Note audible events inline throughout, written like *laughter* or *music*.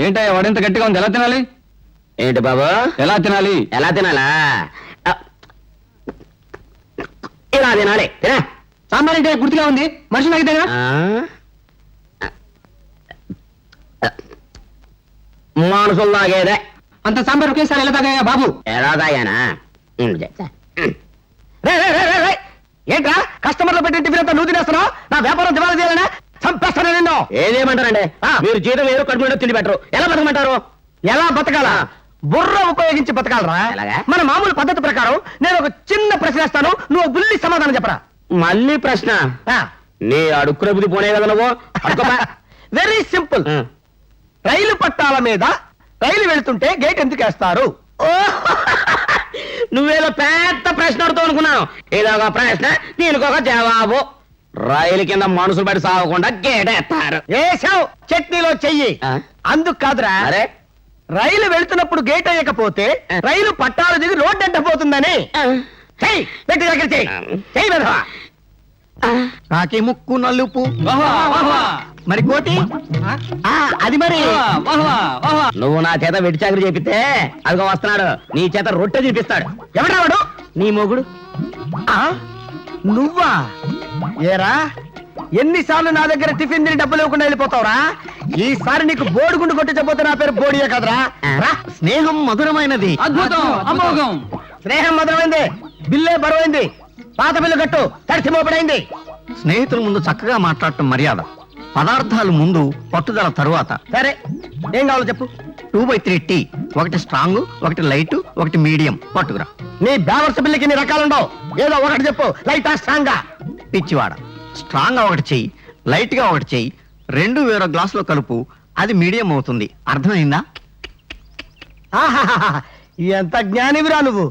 ఏంటయ్యా వాడింత గట్టిగా ఉంది ఎలా తినాలి? ఏంటి బాబు? ఎలా తినాలి? ఎలా తినాలా? ఆ, ఇలా తినాలి. తినా. సాంబార్ అంటే గుర్తుగా ఉంది. మనుషులు నాకు తినా ఆ? తాగేదే అంత సాంబార్ ఒకేసారి ఎలా తాగాయా బాబు? ఎలా తాగానా? ఉమ్, చెప్తా. ఉమ్. ఏంట్రా? కస్టమర్లు పెట్టిన టిఫిన్ అంతా నువ్వు తినేస్తున్నావు? నా వ్యాపారం దివాలా చేయాలనా చంపేస్తాను నిన్ను. ఏదేమంటారండి. మీరు జీతం వేరు కడుపు నిండా తిండి పెట్టరు. ఎలా బతకమంటారు? ఎలా బతకాలా? బుర్ర ఉపయోగించి బతకాలరా? మన మామూలు పద్ధతి ప్రకారం నేను ఒక చిన్న ప్రశ్న వేస్తాను నువ్వు బుల్లి సమాధానం చెప్పరా? మళ్ళీ ప్రశ్న. నీ అడుక్కునే బుద్ధి పోనే కదా నువ్వు. Very simple. *laughs* రైలు పట్టాల మీద రైలు వెళ్తుంటే గేట్ ఎందుకు వేస్తారు! *laughs* నువ్వేదో పెద్ద ప్రశ్న అడుగుతావు అనుకున్నాను ఇదొక ప్రశ్న దీనికి ఒక జవాబు. రైలు కింద మనుషులు పడి సాగకుండా గేటేస్తారు వేసావు చట్నీలో చెయ్యి. ఆ? అందుకు కాదురా. అరే రైలు వెళ్తున్నప్పుడు గేట్ వేయకపోతే ఆ. రైలు పట్టాలు దిగి రోడ్డు అడ్డపోతుందని చెయ్యి పెట్టి దగ్గర చెయ్యి. చెయ్యి వెధవా. కాకి ముక్కు నలుపు. మరి కోటి? ఆ, అది మరి. నువ్వు నా చేత వెట్టి చాకరీ చేపిస్తే అదిగో వస్తున్నాడు. నీ చేత రొట్టె చూపిస్తాడు ఎవడా వాడు? నీ మొగుడు. ఆ? నువ్వా? ఏరా? ఎన్నిసార్లు నా దగ్గర టిఫిన్ తిని డబ్బులు ఇవ్వకుండా వెళ్ళిపోతావురా? ఈసారి నీకు బోడిగుండు కొట్టించబోతే నా పేరు బోడియే కదరా? రా. స్నేహం మధురమైనది. అద్భుతం అమోఘం. స్నేహం మధురమైంది. బిల్లే బరువైంది. పాత బిల్లు కట్టు తడిసి మోపడైంది. స్నేహితుల ముందు చక్కగా మాట్లాడటం మర్యాద. పదార్థాలు ముందు పట్టుదల తరువాత. సరే ఏం కావాలో చెప్పు. Two by three tea. ఒకటి స్ట్రాంగ్ ఒకటి లైట్ ఒకటి మీడియం. పట్టుకురా. నీ బ్యావర్స్ బిల్లుకి ఇన్ని రకాలుండవు. ఏదో ఒకటి చెప్పు. Light strong? పిచ్చివాడ. స్ట్రాంగ్గా ఒకటి చెయ్యి లైట్గా ఒకటి చెయ్యి రెండు వేరే గ్లాసులో కలుపు అది మీడియం అవుతుంది. అర్థమైందా? ఎంత జ్ఞానివిరా నువ్వు.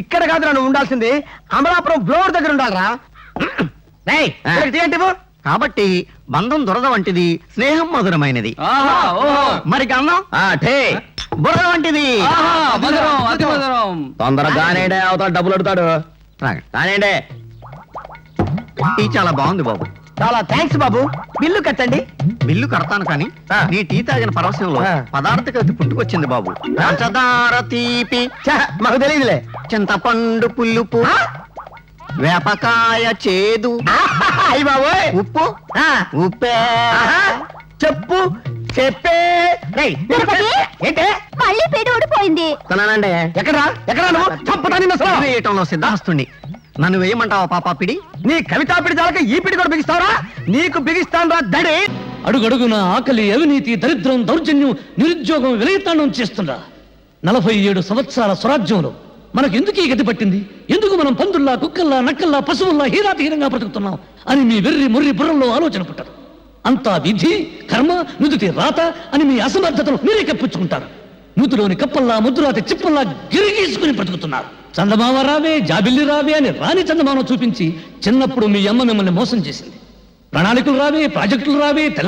ఇక్కడ కాదురా నువ్వు ఉండాల్సింది అమలాపురం బ్లోర్ దగ్గర ఉండాలరా. రేయ్, ఇక్కడికి టీ అంటే ఇవ్వు. కాబట్టి బంధం దొరద వంటిది స్నేహం మధురమైనది. మరి గంధం ఆ, ఠే. బుర్ర వంటిది. తొందరగానే అవతల డబ్బులు అడుగుతాడు. కానివ్వండి టీ చాలా బాగుంది బాబు. చాలా థ్యాంక్స్ బాబు. బిల్లు కట్టండి. బిల్లు కడతాను కానీ. నీ టీ తాగిన పరవశంలో ఆ. పదార్థకత పుట్టుకొచ్చింది బాబు. పంచదార తీపి. మాకు తెలియదులే చింతపండు పులుపు. ఆ? వేపకాయ చేదు. అయ్యి బాబోయ్. ఉప్పు. ఆ, ఉప్పే. చెప్పు చెప్పే? ఏంటే? మళ్ళీ ఊడిపోయింది. కొనానండి ఎక్కడా ఎక్కడా నువ్వు? చంపుతా నిన్ను అసలు. వేయటంలో సిద్ధాస్తుని నన్ను వేయమంటావా పాపా పిడి? నీ కవితా పిడి చాలక ఈ పిడి కూడా బిగిస్తావరా? నీకు బిగిస్తాను రా దడి అడుగడుగున ఆకలి అవినీతి దరిద్రం దౌర్జన్యం నిరుద్యోగం విలయతాండం చేస్తుందా నలభై ఏడు సంవత్సరాల స్వరాజ్యంలో మనకు ఎందుకు ఈ గతి పట్టింది? ఎందుకు మనం పందుల్లా కుక్కల్లా నక్కల్లా పశువుల్లా హీరాతిహీనంగా బ్రతుకుతున్నాం అని మీ వెర్రి ముర్రి బుర్రల్లో ఆలోచన పుట్టారు అంతా విధి కర్మ నుదుటి రాత అని మీ అసమర్థతను మీరే కప్పించుకుంటారు. నూతిలోని కప్పల్లా ముద్దురాతి చిప్పల్లా గిరిగీసుకుని బ్రతుకుతున్నారు. చందమామ రావే జాబిల్లి రావే అని రాని చందమామ చూపించి చిన్నప్పుడు మీ అమ్మ మిమ్మల్ని మోసం చేసింది. ప్రణాళికలు రావే ప్రాజెక్టులు రావే